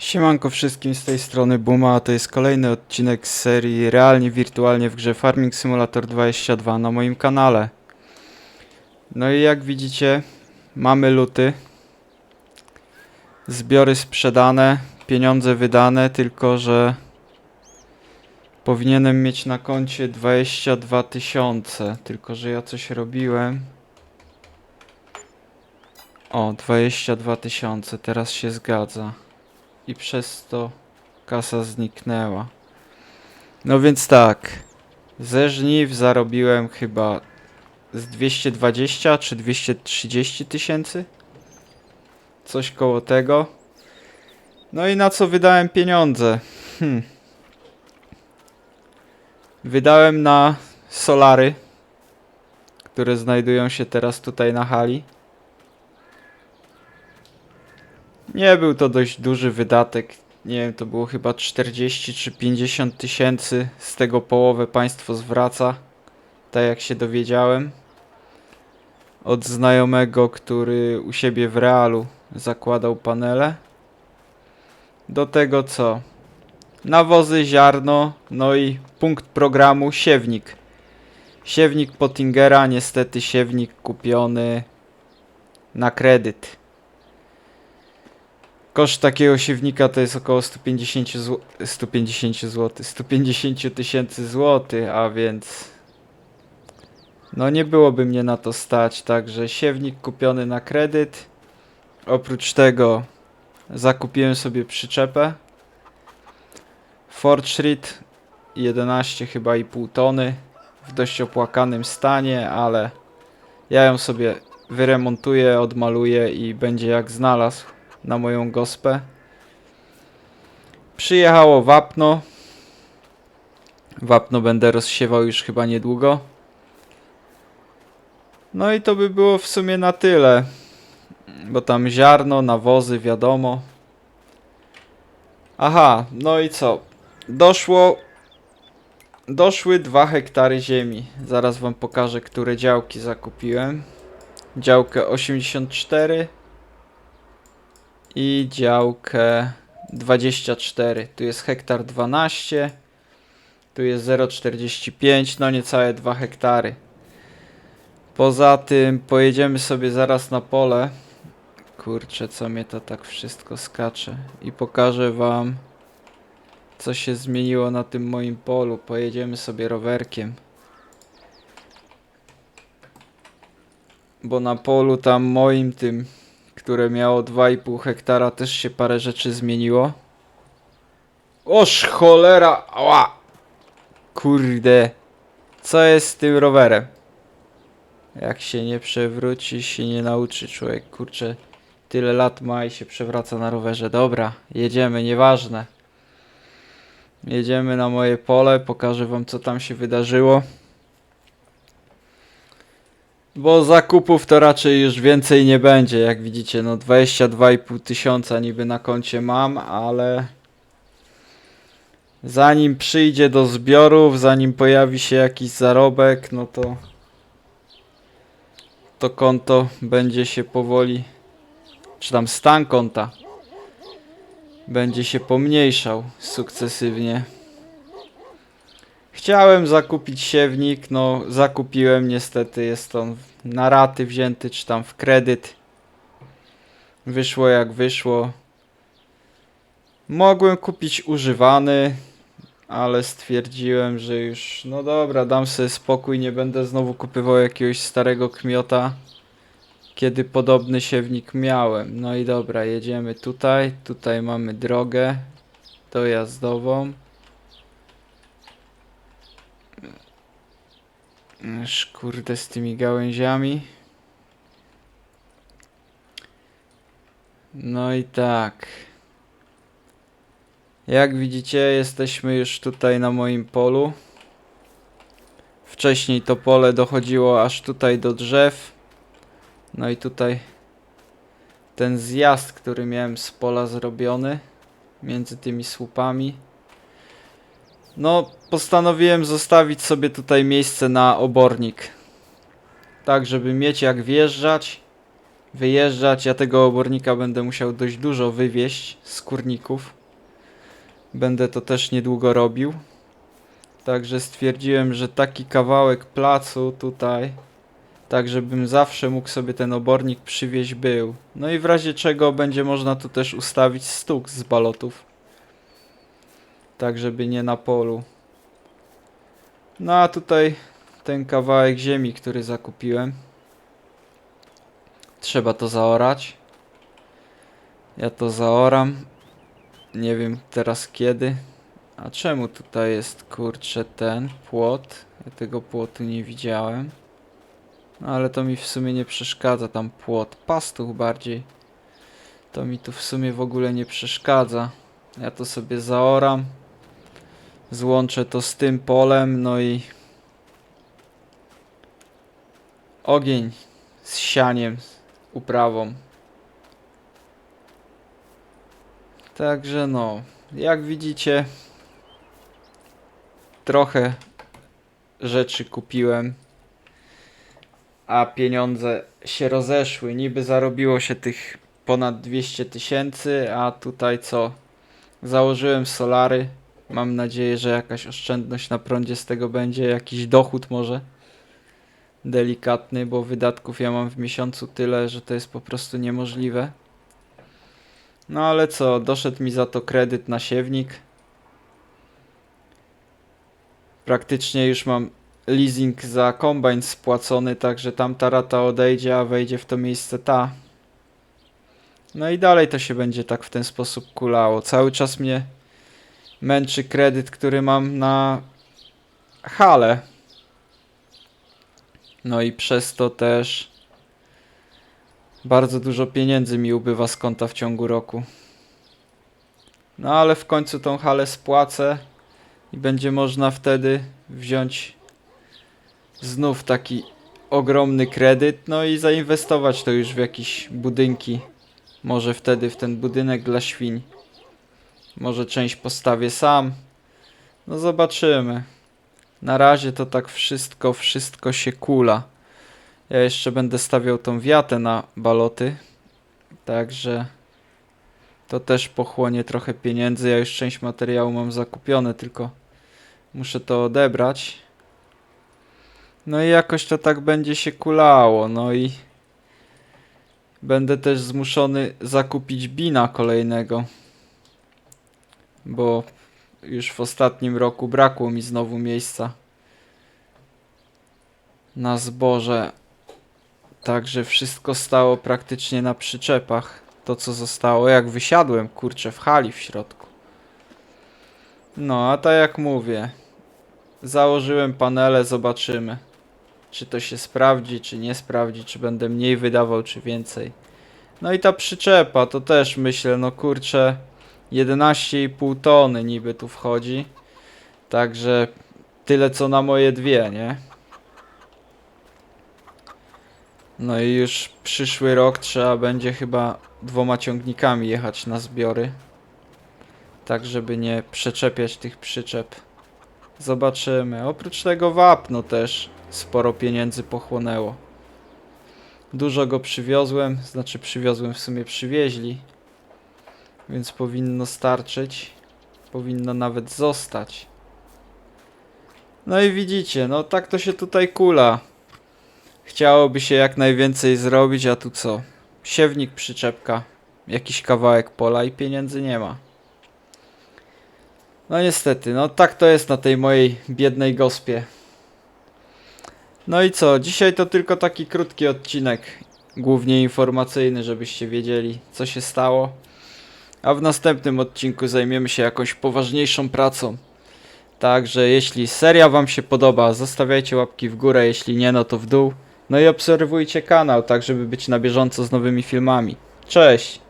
Siemanko wszystkim z tej strony Buma, a to jest kolejny odcinek z serii Realnie Wirtualnie w grze Farming Simulator 22 na moim kanale. No i jak widzicie, mamy luty. Zbiory sprzedane, pieniądze wydane, tylko że powinienem mieć na koncie 22 tysiące, tylko że ja coś robiłem. O, 22 tysiące, teraz się zgadza i przez to kasa zniknęła. No więc tak, ze żniw zarobiłem chyba z 220 czy 230 tysięcy? Coś koło tego. No i na co wydałem pieniądze? Hmm. Wydałem na solary, które znajdują się teraz tutaj na hali. Nie był to dość duży wydatek. Nie wiem, to było chyba 40 czy 50 tysięcy. Z tego połowę państwo zwraca. Tak jak się dowiedziałem. Od znajomego, który u siebie w realu zakładał panele. Do tego co? Nawozy, ziarno, no i punkt programu siewnik. Siewnik Pottingera, niestety siewnik kupiony na kredyt. Koszt takiego siewnika to jest około 150 zł, 150 zł, 150 tysięcy złotych, a więc no nie byłoby mnie na to stać, także siewnik kupiony na kredyt. Oprócz tego zakupiłem sobie przyczepę Fortschritt 11 chyba i pół tony w dość opłakanym stanie, ale ja ją sobie wyremontuję, odmaluję i będzie jak znalazł na moją gospę. Przyjechało wapno. Wapno będę rozsiewał już chyba niedługo. No i to by było w sumie na tyle. Bo tam ziarno, nawozy, wiadomo. Aha, no i co? Doszło. Doszły 2 hektary ziemi. Zaraz wam pokażę, które działki zakupiłem. Działkę 84 i działkę 24. Tu jest hektar 12, tu jest 0,45, no niecałe 2 hektary. Poza tym pojedziemy sobie zaraz na pole. Kurczę, co mnie to tak wszystko skacze. I pokażę wam, co się zmieniło na tym moim polu. Pojedziemy sobie rowerkiem. Bo na polu tam moim tym które miało 2,5 hektara, też się parę rzeczy zmieniło. Oż cholera! Ała! Kurde. Co jest z tym rowerem? Jak się nie przewróci, się nie nauczy człowiek. Kurczę, tyle lat ma i się przewraca na rowerze. Dobra, jedziemy, nieważne. Jedziemy na moje pole, pokażę wam co tam się wydarzyło. Bo zakupów to raczej już więcej nie będzie, jak widzicie, no 22,5 tysiąca niby na koncie mam, ale zanim przyjdzie do zbiorów, zanim pojawi się jakiś zarobek, no to to konto będzie się powoli, czy tam stan konta będzie się pomniejszał sukcesywnie. Chciałem zakupić siewnik, no zakupiłem, niestety jest on na raty wzięty, czy tam w kredyt. Wyszło jak wyszło. Mogłem kupić używany, ale stwierdziłem, że już, no dobra, dam sobie spokój, nie będę znowu kupywał jakiegoś starego kmiota, kiedy podobny siewnik miałem. No i dobra, jedziemy tutaj, tutaj mamy drogę dojazdową. Ż kurde z tymi gałęziami. No i tak. Jak widzicie, jesteśmy już tutaj na moim polu. Wcześniej to pole dochodziło aż tutaj do drzew. No i tutaj ten zjazd, który miałem z pola zrobiony między tymi słupami. No, postanowiłem zostawić sobie tutaj miejsce na obornik. Tak, żeby mieć jak wjeżdżać wyjeżdżać. Ja tego obornika będę musiał dość dużo wywieźć z kurników. Będę to też niedługo robił. Także stwierdziłem, że taki kawałek placu tutaj, tak żebym zawsze mógł sobie ten obornik przywieźć był. No i w razie czego będzie można tu też ustawić stuk z balotów. Tak żeby nie na polu. No a tutaj ten kawałek ziemi, który zakupiłem. Trzeba to zaorać. Ja to zaoram. Nie wiem teraz kiedy. A czemu tutaj jest kurczę ten płot? Ja tego płotu nie widziałem. No ale to mi w sumie nie przeszkadza tam płot. Pastuch bardziej. To mi tu w sumie w ogóle nie przeszkadza. Ja to sobie zaoram. Złączę to z tym polem, no i ogień z sianiem, z uprawą. Także no, jak widzicie, trochę rzeczy kupiłem, a pieniądze się rozeszły. Niby zarobiło się tych ponad 200 tysięcy, a tutaj co? Założyłem solary. Mam nadzieję, że jakaś oszczędność na prądzie z tego będzie, jakiś dochód może delikatny, bo wydatków ja mam w miesiącu tyle, że to jest po prostu niemożliwe. No ale co, doszedł mi za to kredyt na siewnik. Praktycznie już mam leasing za kombajn spłacony, także tamta rata odejdzie, a wejdzie w to miejsce ta. No i dalej to się będzie tak w ten sposób kulało. Cały czas mnie męczy kredyt, który mam na hale. No i przez to też bardzo dużo pieniędzy mi ubywa z konta w ciągu roku. No ale w końcu tą halę spłacę i będzie można wtedy wziąć znów taki ogromny kredyt, no i zainwestować to już w jakieś budynki. Może wtedy w ten budynek dla świń. Może część postawię sam. No zobaczymy. Na razie to tak wszystko, wszystko się kula. Ja jeszcze będę stawiał tą wiatę na baloty. Także to też pochłonie trochę pieniędzy. Ja już część materiału mam zakupione, tylko muszę to odebrać. No i jakoś to tak będzie się kulało. No i będę też zmuszony zakupić bina kolejnego. Bo już w ostatnim roku brakło mi znowu miejsca na zboże. Także wszystko stało praktycznie na przyczepach. To co zostało, jak wysiadłem, kurczę, w hali w środku. No, a tak jak mówię, założyłem panele, zobaczymy. Czy to się sprawdzi, czy nie sprawdzi, czy będę mniej wydawał, czy więcej. No i ta przyczepa, to też myślę, no kurczę, 11,5 tony niby tu wchodzi. Także tyle co na moje dwie, nie? No i już przyszły rok trzeba będzie chyba dwoma ciągnikami jechać na zbiory. Tak, żeby nie przeczepiać tych przyczep. Zobaczymy. Oprócz tego wapno też sporo pieniędzy pochłonęło. Dużo go przywiozłem, znaczy przywiozłem w sumie przywieźli. Więc powinno starczyć. Powinno nawet zostać. No i widzicie, no tak to się tutaj kula. Chciałoby się jak najwięcej zrobić, a tu co? Siewnik, przyczepka, jakiś kawałek pola i pieniędzy nie ma. No niestety, no tak to jest na tej mojej biednej gospie. No i co? Dzisiaj to tylko taki krótki odcinek, głównie informacyjny, żebyście wiedzieli, co się stało. A w następnym odcinku zajmiemy się jakąś poważniejszą pracą. Także jeśli seria Wam się podoba, zostawiajcie łapki w górę, jeśli nie, no to w dół. No i obserwujcie kanał, tak żeby być na bieżąco z nowymi filmami. Cześć!